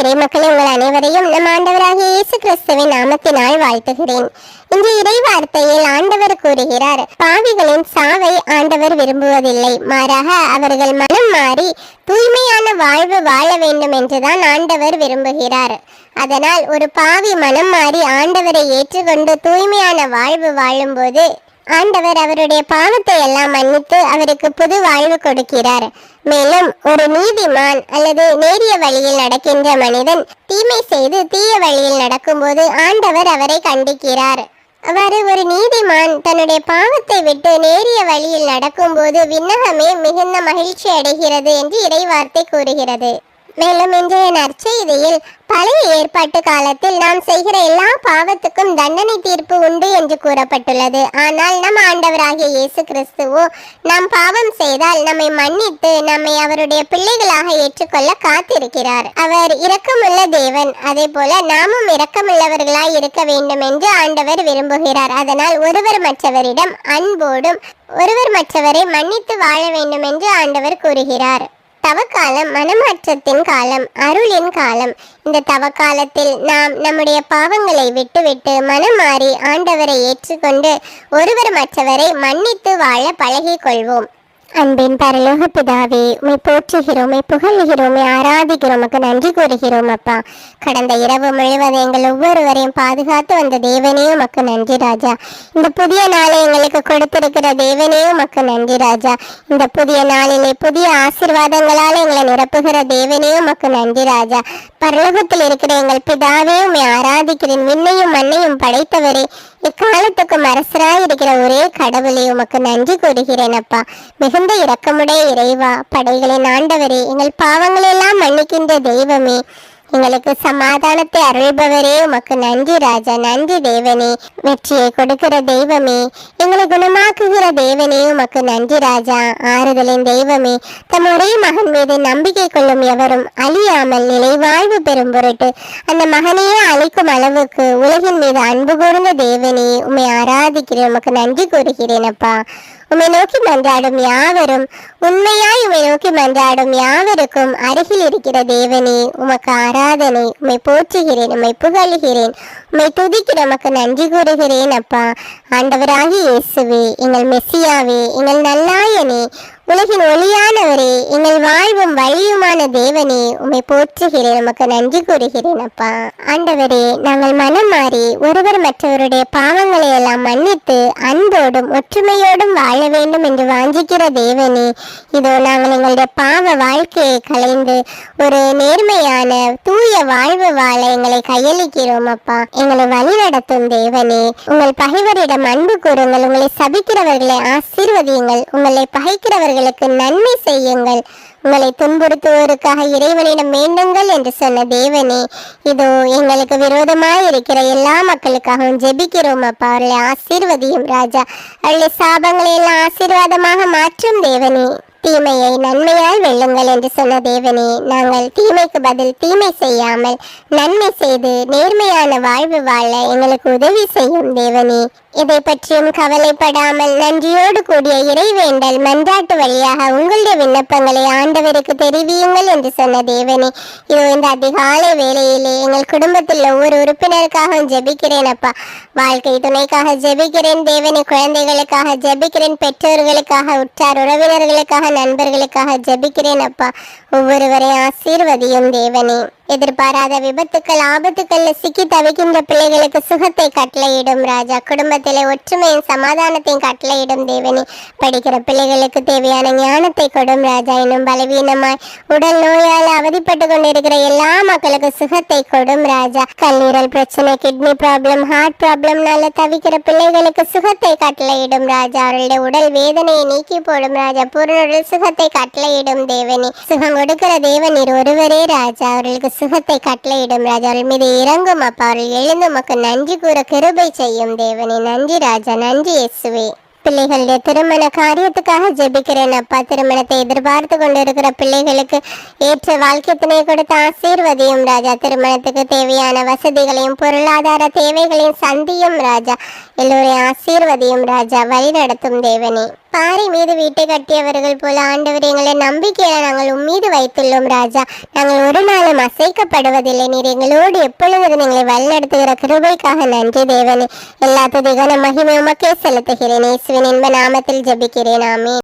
இறைமக்களே உங்கள் அனைவரையும் நம் ஆண்டவராகிய இயேசு கிறிஸ்துவின் நாமத்தினால் வாழ்த்துகிறேன். இன்று இறை வார்த்தையில் ஆண்டவர் கூறுகிறார் பாவிகளின் சாவை ஆண்டவர் விரும்புவதில்லை மாறாக அவர்கள் மனம் மாறி தூய்மையான வாழ்வு வாழ வேண்டும் என்றுதான் ஆண்டவர் விரும்புகிறார். அதனால் ஒரு பாவி மனம் மாறி ஆண்டவரை ஏற்றுக்கொண்டு தூய்மையான வாழ்வு வாழும்போது ஆண்டவர் அவருடைய பாவத்தை எல்லாம் மன்னித்து அவருக்கு புது வாழ்வு கொடுக்கிறார். மேலும் ஒரு நீதிமான் அல்லது நேரிய வழியில் நடக்கின்ற மனிதன் தீமை செய்து தீய வழியில் நடக்கும்போது ஆண்டவர் அவரை கண்டிக்கிறார். அவ்வாறு ஒரு நீதிமான் தன்னுடைய பாவத்தை விட்டு நேரிய வழியில் நடக்கும்போது விண்ணகமே மிகுந்த மகிழ்ச்சி அடைகிறது என்று இறைவார்த்தை கூறுகிறது. மேலும் இன்றைய நற்செய்தியில் பழைய ஏற்பாட்டு காலத்தில் நாம் செய்கிற எல்லா பாவத்துக்கும் தண்டனை தீர்ப்பு உண்டு என்று கூறப்பட்டுள்ளது. ஆனால் நம் ஆண்டவராகிய இயேசு கிறிஸ்துவோ நாம் பாவம் செய்தால் நம்மை மன்னித்து நம்மை அவருடைய பிள்ளைகளாக ஏற்றுக்கொள்ள காத்திருக்கிறார். அவர் இரக்கமுள்ள தேவன். அதே போல நாமும் இரக்கமுள்ளவர்களாய் இருக்க வேண்டும் என்று ஆண்டவர் விரும்புகிறார். அதனால் ஒருவர் மற்றவரிடம் அன்போடும் ஒருவர் மற்றவரை மன்னித்து வாழ வேண்டும் என்று ஆண்டவர் கூறுகிறார். தவக்காலம் மனமாற்றத்தின் காலம் அருளின் காலம். இந்த தவக்காலத்தில் நாம் நம்முடைய பாவங்களை விட்டுவிட்டு மனம் மாறி ஆண்டவரை ஏற்றுக்கொண்டு ஒருவர் மற்றவரை மன்னித்து வாழ பழகிக் கொள்வோம் அன்பின் பரலோக பிதாவே உமை போற்றுகிறோமே புகழ்கிறோமே புகழ்கிறோம் நன்றி கூறுகிறோம் அப்பா. கடந்த இரவு முழுவதும் எங்கள் ஒவ்வொருவரையும் பாதுகாத்து வந்த தேவனே உமக்கு நன்றி ராஜா. இந்த புதிய நாளை எங்களுக்கு கொடுத்திருக்கிற தேவனே உமக்கு நன்றி ராஜா. இந்த புதிய நாளிலே புதிய ஆசிர்வாதங்களால் எங்களை நிரப்புகிற தேவனே உமக்கு நன்றி ராஜா. பரலோகத்தில் இருக்கிற எங்கள் பிதாவே உமை ஆராதிக்கிறேன். விண்ணையும் மண்ணையும் படைத்தவரே இக்காலத்துக்கும் அரசராய் இருக்கிற ஒரே கடவுளே உமக்கு நன்றி கூறுகிறேன் அப்பா. மிக மிகுந்த இரக்கமுடைய இறைவா படைகளின் ஆண்டவரே எங்கள் பாவங்களெல்லாம் மன்னிக்கின்ற தெய்வமே எங்களுக்கு சமாதானத்தை அருள்பவரே உமக்கு நன்றி ராஜா நன்றி தேவனே வெற்றியை கொடுக்கிற தெய்வமே எங்களை குணமாக்குகிற தேவனே உமக்கு நன்றி ராஜா ஆறுதலின் தெய்வமே தம் ஒரே மகன் மீது நம்பிக்கை கொள்ளும் எவரும் அழியாமல் நிலை வாழ்வு பெறும் பொருட்டு அந்த மகனையே அழைக்கும் அளவுக்கு உலகின் மீது அன்பு கூர்ந்த தேவனே உம்மை ஆராதிக்கிறேன் உமக்கு நன்றி கூறுகிறேன் அப்பா. உம்மை நோக்கி மன்றாடும் யாவரும் உண்மையாய் உம்மை நோக்கி மன்றாடும் யாவருக்கும் அருகில் இருக்கிற தேவனே உமக்கு ஆராதனை உம்மை போற்றுகிறேன் உம்மை புகழ்கிறேன் உம்மை துதிக்கிற உமக்கு நன்றி கூறுகிறேன் அப்பா. ஆண்டவராகி இயேசுவே எங்கள் மெஸ்ஸியாவே எங்கள் நல்லாயனே உலகின் ஒளியானவரே எங்கள் வாழ்வும் வழியுமான தேவனே உம்மை போற்றுகிறேன் உமக்கு நன்றி கூறுகிறேன் அப்பா. ஆண்டவரே நாங்கள் மனம் மாறி ஒருவர் மற்றவருடைய பாவங்களை எல்லாம் மன்னித்து அன்போடும் ஒற்றுமையோடும் வாழ வேண்டும் என்று வாஞ்சிக்கிற தேவனே இதோ நாங்கள் எங்களுடைய பாவ வாழ்க்கையை கலைந்து ஒரு நேர்மையான தூய வாழ்வு வாழ எங்களை கையளிக்கிறோம் அப்பா. எங்களை வழிநடத்தும் தேவனே உங்கள் பகைவரிடம் அன்பு கூறுங்கள் உங்களை சபிக்கிறவர்களை ஆசீர்வதியுங்கள் உங்களை அவர்களுக்கு நன்மை செய்யுங்கள். உங்களை துன்புறுத்துவோருக்காக இறைவனிடம் வேண்டுங்கள் என்று சொன்ன தேவனே இதோ எங்களுக்கு விரோதமாக இருக்கிற எல்லா மக்களுக்காகவும் ஜெபிக்கிறோம் அப்பா. அவர்களை ஆசீர்வதியும் ராஜா. அவருடைய சாபங்களை எல்லாம் ஆசீர்வாதமாக மாற்றும் தேவனே. தீமையை நன்மையால் வெல்லுங்கள் என்று சொன்ன தேவனே நாங்கள் தீமைக்கு பதில் தீமை செய்யாமல் நன்மை செய்து நேர்மையான வாழ்வு வாழ எங்களுக்கு உதவி செய்யும் தேவனே. இதை பற்றியும் கவலைப்படாமல் நன்றியோடு கூடிய இறைவேண்டல் மன்றாட்டு வழியாக உங்களுடைய விண்ணப்பங்களை ஆண்டவருக்கு தெரிவியுங்கள் என்று சொன்ன தேவனே. இதோ இந்த அதிகாலை வேளையிலே எங்கள் குடும்பத்தில் ஒவ்வொரு உறுப்பினருக்காகவும் ஜெபிக்கிறேன் அப்பா. வாழ்க்கை துணைக்காக ஜெபிக்கிறேன் தேவனே. குழந்தைகளுக்காக ஜெபிக்கிறேன். பெற்றோர்களுக்காக உற்றார் உறவினர்களுக்காக நண்பர்களுக்காக ஜெபிக்கிறேன் அப்பா. ஒவ்வொருவரையும் ஆசீர்வதியும் தேவனே. எதிர்பாராத விபத்துக்கள் ஆபத்துக்கள்ல சிக்கி தவிக்கின்ற பிள்ளைகளுக்கு சுகத்தை கட்டளையிடும் ராஜா. குடும்பத்திலே ஒற்றுமையும் சமாதானத்தையும் கட்டளையிடும் தேவனே. படிக்கிற பிள்ளைகளுக்கு தேவையான ஞானத்தை கொடும் ராஜா. இன்னும் பலவீனமாய் உடல் நோயால் அவதிப்பட்டு கொண்டிருக்கிற எல்லா மக்களுக்கு சுகத்தை கொடும் ராஜா. கல்லீரல் பிரச்சனை கிட்னி ப்ராப்ளம் ஹார்ட் ப்ராப்ளம்னால தவிக்கிற பிள்ளைகளுக்கு சுகத்தை கட்டளையிடும் ராஜா. அவர்களுடைய உடல் வேதனையை நீக்கி போடும் ராஜா. பூரண சுகத்தை கட்டளையிடும் தேவனே. சுகம் கொடுக்கிற தேவன் ஒருவரே ராஜா. அவர்களுக்கு சுகத்தை கட்டளையிடும் ராஜா அவர்கள் மீது இறங்கும் அப்பா அவர்கள் எழுந்து உமக்கு நன்றி கூற கிருபை செய்யும் தேவனே. நன்றி ராஜா நன்றி இயேசுவே. பிள்ளைகளுடைய திருமண காரியத்துக்காக ஜெபிக்கிறேன் அப்பா. திருமணத்தை எதிர்பார்த்து கொண்டிருக்கிற பிள்ளைகளுக்கு ஏற்ற வாழ்க்கை துணை கொடுத்து ஆசீர்வதியும் ராஜா. திருமணத்துக்கு தேவையான வசதிகளையும் பொருளாதார தேவைகளையும் சந்தியும் ராஜா. எல்லோரையும் ஆசீர்வதியும் ராஜா. வழி நடத்தும் தேவனே. பாறை மீது வீட்டை கட்டியவர்கள் போல ஆண்டவர் எங்களை நம்பிக்கையில நாங்கள் உம்மீது வைத்துள்ளோம் ராஜா. நாங்கள் ஒரு நாளும் அசைக்கப்படுவதில்லை. நீர் எங்களோடு எப்பொழுதும் எங்களை வழிநடத்துகிற கிருபைக்காக நன்றி தேவனே. எல்லா துதிகான மகிமை உமக்கே செலுத்துகிறேன். இயேசுவின் இன்ப நாமத்தில் ஜெபிக்கிறேன். ஆமே